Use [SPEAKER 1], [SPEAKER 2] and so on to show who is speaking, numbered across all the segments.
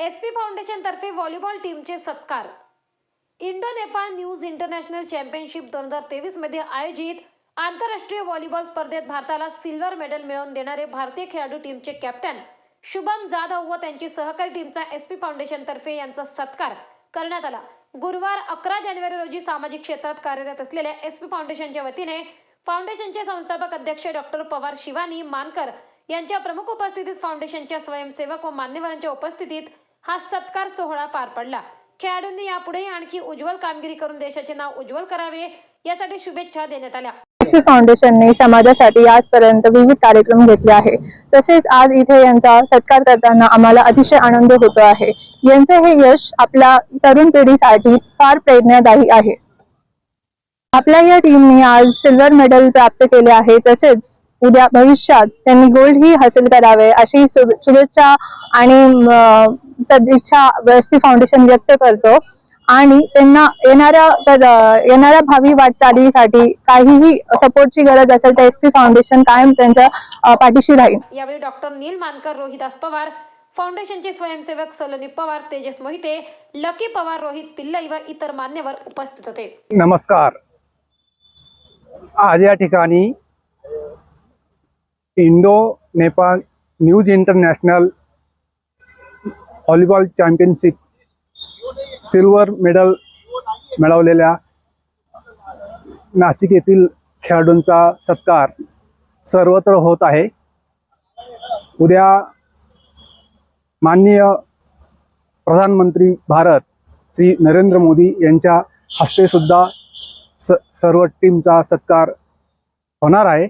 [SPEAKER 1] S P फाउंडेशनतर्फे volleyball टीमचे सत्कार. Indo Nepal news international championship दोन हजार तेवीसमध्ये आयोजित आंतरराष्ट्रीय व्हॉलीबॉल स्पर्धेत भारताला सिल्वर मेडल मिळवून देणारे भारतीय खेळाडू टीमचे कॅप्टन शुभम जाधव व त्यांची सहकारी टीमचा एस पी फाउंडेशनतर्फे यांचा सत्कार करण्यात आला. गुरुवार अकरा जानेवारी रोजी सामाजिक क्षेत्रात कार्यरत असलेल्या एस पी फाउंडेशनच्या वतीने फाउंडेशनचे संस्थापक अध्यक्ष डॉक्टर पवार शिवानी मानकर यांच्या प्रमुख उपस्थितीत फाउंडेशनच्या स्वयंसेवक व मान्यवरांच्या उपस्थितीत हा सत्कार सोहळा पार पडला. खेळाडूंनी यापुढे आणखी उज्ज्वल कामगिरी करून देशाचे नाव उज्ज्वल करावे यासाठी शुभेच्छा देण्यात आल्या.
[SPEAKER 2] एसपी फाउंडेशनने समाजासाठी आजपर्यंत विविध कार्यक्रम घेतले आहे तसेच आज इथे यांचा सत्कार करताना आम्हाला अतिशय आनंद होतो आहे. यांचे हे यश आपल्या तरुण पिढीसाठी फार प्रेरणादायी आहे. आपल्या या टीमने आज सिल्वर मेडल प्राप्त केले आहे. तसेच उद्या भविष्यात त्यांनी गोल्ड ही हासिल करावे अशी शुभेच्छा आणि सदिच्छा एस पी फाउंडेशन व्यक्त करतो. आणि त्यांना येणाऱ्या येणाऱ्या भावी वाटचालीसाठी काहीही सपोर्टची गरज असेल तर एस पी फाउंडेशन कायम त्यांच्या पाठीशी राहील.
[SPEAKER 1] यावेळी डॉक्टर नील मानकर रोहिदास पवार फाउंडेशनचे स्वयंसेवक सलोनी पवार तेजस मोहिते लकी पवार रोहित पिल्लई व इतर मान्यवर उपस्थित होते.
[SPEAKER 3] नमस्कार. आज या ठिकाणी Indo Nepal news international volleyball championship silver medal मिळवलेल्या नाशिक येथील खेळाडूंचा सत्कार सर्वत्र होत आहे. उद्या माननीय प्रधानमंत्री भारत श्री नरेंद्र मोदी यांच्या हस्ते सुद्धा स सर्व टीमचा सत्कार होणार आहे.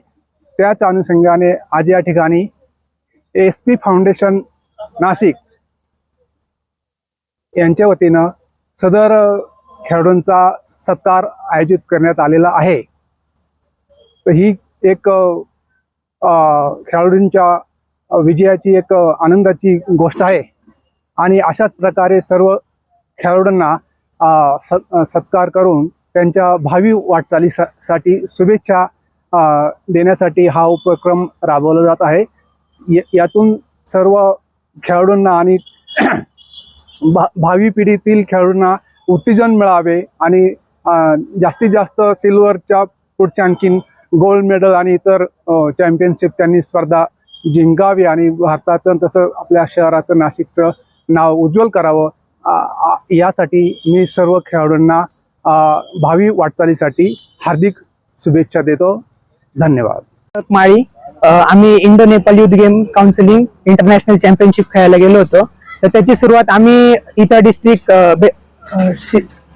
[SPEAKER 3] त्याच अनुषंगाने आज या ठिकाणी एस पी फाउंडेशन नाशिक यांच्या वतीनं सदर खेळाडूंचा सत्कार आयोजित करण्यात आलेला आहे. तर ही एक खेळाडूंच्या विजयाची एक आनंदाची गोष्ट आहे. आणि अशाच प्रकारे सर्व खेळाडूंना स- सत्कार करून त्यांच्या भावी वाटचालीसाठी शुभेच्छा देण्यासाठी हा उपक्रम राबवला जात आहे. यातून सर्व खेळाडूंना आणि भा भावी पिढीतील खेळाडूंना उत्तेजन मिळावे आणि जास्तीत जास्त सिल्वरच्या पुढच्या आणखीन गोल्ड मेडल आणि इतर चॅम्पियनशिप त्यांनी स्पर्धा जिंकावी आणि भारताचं तसं आपल्या शहराचं नाशिकचं नाव उज्ज्वल करावं. यासाठी मी सर्व खेळाडूंना भावी वाटचालीसाठी हार्दिक शुभेच्छा देतो. धन्यवाद.
[SPEAKER 4] माळी आम्ही Indo Nepal youth game counselling international championship खेळायला गेलो होतो. तर त्याची सुरुवात आम्ही इथं डिस्ट्रिक्ट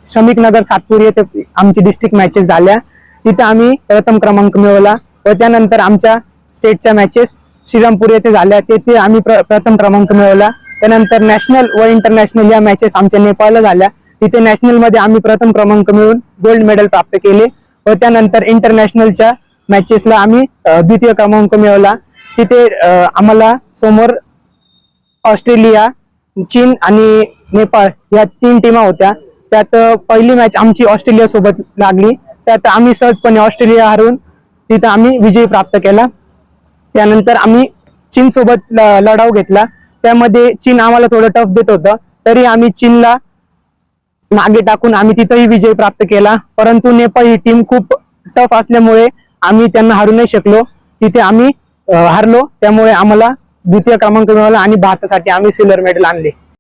[SPEAKER 4] श्रमिक नगर सातपूर येथे आमची डिस्ट्रिक्ट मॅचेस झाल्या. तिथं आम्ही प्रथम क्रमांक मिळवला व त्यानंतर आमच्या स्टेटच्या मॅचेस श्रीरामपूर येथे झाल्या. तेथे आम्ही प्र- प्रथम क्रमांक मिळवला. त्यानंतर नॅशनल व इंटरनॅशनल या मॅचेस आमच्या नेपाळला झाल्या. तिथे नॅशनलमध्ये आम्ही प्रथम क्रमांक मिळवून गोल्ड मेडल प्राप्त केले व त्यानंतर इंटरनॅशनलच्या मॅचेसला आम्ही द्वितीय क्रमांक मिळवला. तिथे आम्हाला समोर ऑस्ट्रेलिया चीन आणि नेपाळ या तीन टीमा होत्या. त्यात पहिली मॅच आमची ऑस्ट्रेलिया सोबत लागली. त्यात आम्ही सहजपणे ऑस्ट्रेलिया हरवून तिथं आम्ही विजय प्राप्त केला. त्यानंतर आम्ही चीन सोबत लढाव घेतला. त्यामध्ये चीन आम्हाला थोडं टफ देत होतं. तरी आम्ही चीनला मागे टाकून आम्ही तिथंही विजय प्राप्त केला. परंतु नेपाळ ही टीम खूप टफ असल्यामुळे आम्ही त्यांना हारू नाही शकलो. तिथे आम्ही हरलो हारलो. त्यामुळे आम्हाला द्वितीय क्रमांक मिळवला आणि भारतासाठी आम्ही सिल्वर मेडल आणले.